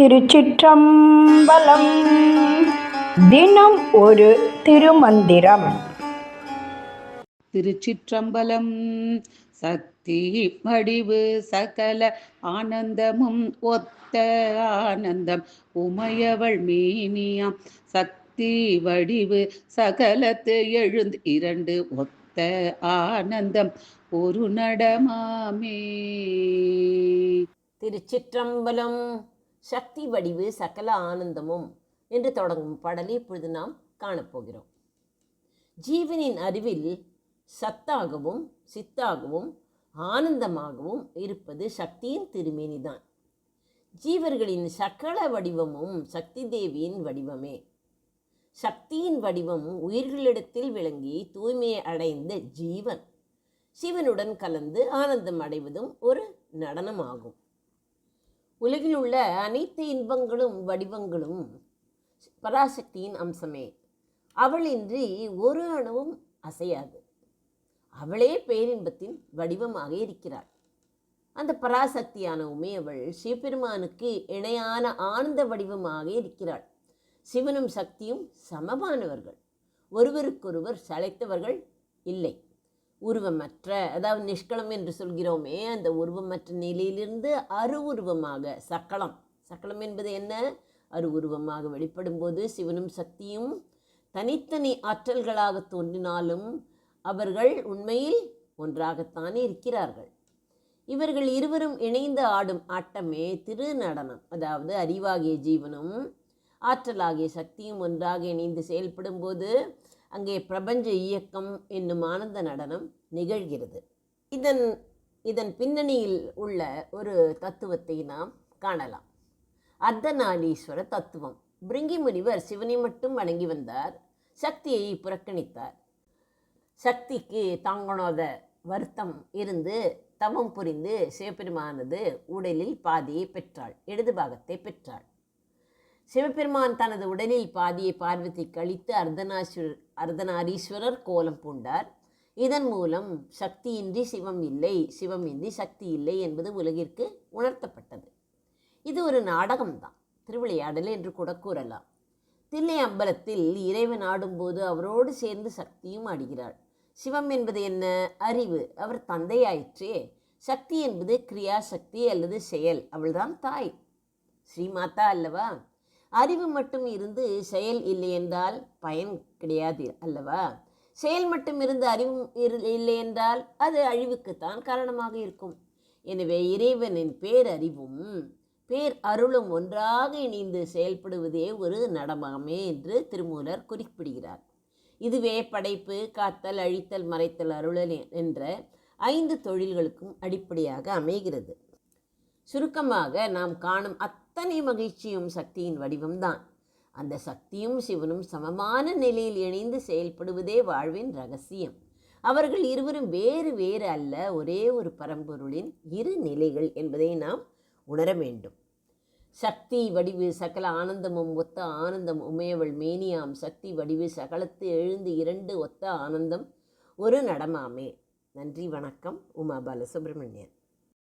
திருச்சிற்றம்பலம். தினம் ஒரு திருமந்திரம். திருச்சிற்றம்பலம் சக்தி வடிவு சகல ஆனந்தமும் ஒத்த ஆனந்தம். உமையவள் மேனியாம் சக்தி வடிவு சகலத்து எழுந்து இரண்டு ஒத்த ஆனந்தம். ஒரு நடமாமே. திருச்சிற்றம்பலம் சக்தி வடிவு சகல ஆனந்தமும் என்று தொடங்கும் பாடலை இப்பொழுது நாம் காணப்போகிறோம். ஜீவனின் அறிவில் சத்தாகவும் சித்தாகவும் ஆனந்தமாகவும் இருப்பது சக்தியின் திருமேனிதான். ஜீவர்களின் சகல வடிவமும் சக்தி தேவியின் வடிவமே. சக்தியின் வடிவம் உயிர்களிடத்தில் விளங்கி தூய்மையை அடைந்த ஜீவன். சிவனுடன் கலந்து ஆனந்தம் அடைவதும் ஒரு நடனமாகும். உலகில் உள்ள அனைத்து இன்பங்களும் வடிவங்களும் பராசக்தியின் அம்சமே. அவளின்றி ஒரு அணுவும் அசையாது. அவளே பேரின்பத்தின் வடிவமாக இருக்கிறாள். அந்த பராசக்தியான உமையவள் சிவபெருமானுக்கு இணையான ஆனந்த வடிவமாக இருக்கிறாள். சிவனும் சக்தியும் சமமானவர்கள். ஒருவருக்கொருவர் சளைத்தவர்கள் இல்லை. உருவமற்ற அதாவது நிஷ்களம் என்று சொல்கிறோமே அந்த உருவமற்ற நிலையிலிருந்து அரு உருவமாக சக்களம் சக்களம் என்பது என்ன? அரு உருவமாக வெளிப்படும் போது சிவனும் சக்தியும் தனித்தனி ஆற்றல்களாக தோன்றினாலும் அவர்கள் உண்மையில் ஒன்றாகத்தானே இருக்கிறார்கள். இவர்கள் இருவரும் இணைந்து ஆடும் ஆட்டமே திரு நடனம் அதாவது அறிவாகிய ஜீவனும் ஆற்றலாகிய சக்தியும் ஒன்றாக இணைந்து செயல்படும் போது அங்கே பிரபஞ்ச இயக்கம் என்னும் ஆனந்த நடனம் நிகழ்கிறது. இதன் இதன் பின்னணியில் உள்ள ஒரு தத்துவத்தை நாம் காணலாம். அர்த்தநாடீஸ்வர தத்துவம். பிரிங்கி முனிவர் சிவனை மட்டும் வணங்கி வந்தார். சக்தியை புறக்கணித்தார். சக்திக்கு தாங்கனோத வருத்தம் இருந்து தவம் புரிந்து சிவபெருமானது உடலில் பாதியை பெற்றாள். இடது பாகத்தை பெற்றாள். சிவபெருமான் தனது உடலில் பாதியை பார்வதி கழித்து அர்த்தநாஸ்வரர் அர்த்தநாரீஸ்வரர் கோலம் பூண்டார். இதன் மூலம் சக்தியின்றி சிவம் இல்லை சிவம் இன்றி சக்தி இல்லை என்பது உலகிற்கு உணர்த்தப்பட்டது. இது ஒரு நாடகம்தான் திருவிளையாடல் என்று கூட கூறலாம். தில்லை அம்பலத்தில் இறைவன் ஆடும்போது அவரோடு சேர்ந்து சக்தியும் ஆடுகிறாள். சிவம் என்பது என்ன? அறிவு. அவர் தந்தையாயிற்றே. சக்தி என்பது கிரியாசக்தி அல்லது செயல். அவள்தான் தாய். ஸ்ரீமாதா அல்லவா? அறிவு மட்டும் இருந்து செயல் இல்லை என்றால் பயன் கிடையாது அல்லவா? செயல் மட்டும் இருந்து அறிவு இல்லை என்றால் அது அழிவுக்குத்தான் காரணமாக இருக்கும். எனவே இறைவனின் பேரறிவும் பேர் அருளும் ஒன்றாக இணைந்து செயல்படுவதே ஒரு நடமகமே என்று திருமூலர் குறிப்பிடுகிறார். இதுவே படைப்பு காத்தல் அழித்தல் மறைத்தல் அருளல் என்ற ஐந்து தொழில்களுக்கும் அடிப்படையாக அமைகிறது. சுருக்கமாக நாம் காணும் அத்தனை மகிழ்ச்சியும் சக்தியின் வடிவம்தான். அந்த சக்தியும் சிவனும் சமமான நிலையில் இணைந்து செயல்படுவதே வாழ்வின் ரகசியம். அவர்கள் இருவரும் வேறு வேறு அல்ல ஒரே ஒரு பரம்பொருளின் இரு நிலைகள் என்பதை நாம் உணர வேண்டும். சக்தி வடிவு சகல ஆனந்தமும் ஒத்த ஆனந்தம் உமையவள் மேனியாம். சக்தி வடிவு சகலத்து எழுந்து இரண்டு ஒத்த ஆனந்தம் ஒரு நடமாமே. நன்றி வணக்கம். உமா பாலசுப்ரமணியன்.